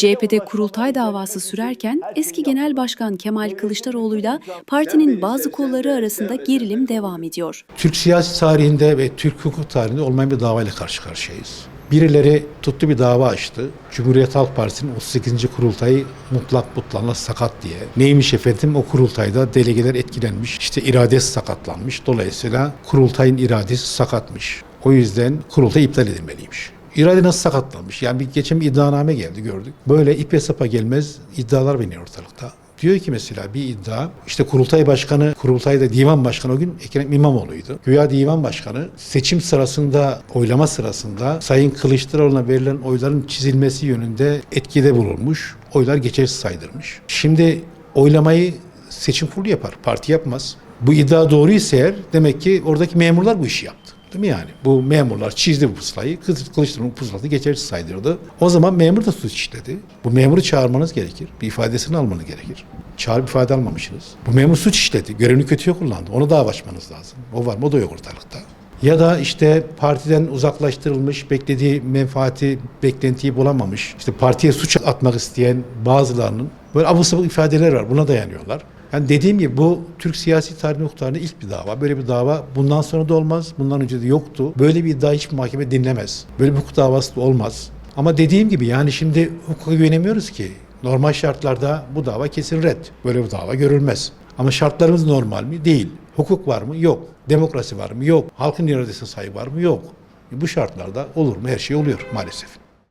CHP'de kurultay davası sürerken eski Genel Başkan Kemal Kılıçdaroğlu'yla partinin bazı kolları arasında gerilim devam ediyor. Türk siyasi tarihinde ve Türk hukuk tarihinde olmayan bir davayla karşı karşıyayız. Birileri tuttu bir dava açtı. Cumhuriyet Halk Partisi'nin 38. kurultayı mutlak mutlakla sakat diye. Neymiş efendim o kurultayda delegeler etkilenmiş. İşte iradesi sakatlanmış. Dolayısıyla kurultayın iradesi sakatmış. O yüzden kurultay iptal edilmeliymiş. İrade nasıl sakatlanmış? Yani bir geçen bir iddianame geldi gördük. Böyle ipe sapa gelmez iddialar biniyor ortalıkta. Diyor ki mesela bir iddia işte kurultay başkanı, kurultayda divan başkanı o gün Ekrem İmamoğlu'ydu. Güya divan başkanı seçim sırasında, oylama sırasında Sayın Kılıçdaroğlu'na verilen oyların çizilmesi yönünde etkide bulunmuş. Oylar geçersiz saydırmış. Şimdi oylamayı seçim kurulu yapar, parti yapmaz. Bu iddia doğru ise eğer demek ki oradaki memurlar bu işi yaptı. Değil mi yani? Bu memurlar çizdi bu pusulayı. Kılıç- Kılıçdaroğlu pusulasını geçersiz saydırdı. O zaman memur da suç işledi. Bu memuru çağırmanız gerekir. Bir ifadesini almanız gerekir. Çağırıp ifade almamışsınız. Bu memur suç işledi. Görevini kötüye kullandı. Onu dava açmanız lazım. O var mı? O da yok ortalıkta. Ya da işte partiden uzaklaştırılmış, beklediği menfaati, beklentiyi bulamamış. İşte partiye suç atmak isteyen bazılarının böyle abuk sabuk ifadeler var. Buna dayanıyorlar. Yani dediğim gibi bu Türk siyasi tarihi hukuk tarihinde ilk bir dava. Böyle bir dava bundan sonra da olmaz. Bundan önce de yoktu. Böyle bir iddia hiçbir mahkeme dinlemez. Böyle bir hukuk davası da olmaz. Ama dediğim gibi yani şimdi hukuka güvenemiyoruz ki. Normal şartlarda bu dava kesin red. Böyle bir dava görülmez. Ama şartlarımız normal mi? Değil. Hukuk var mı? Yok. Demokrasi var mı? Yok. Halkın iradesine saygı var mı? Yok. Bu şartlarda olur mu? Her şey oluyor maalesef.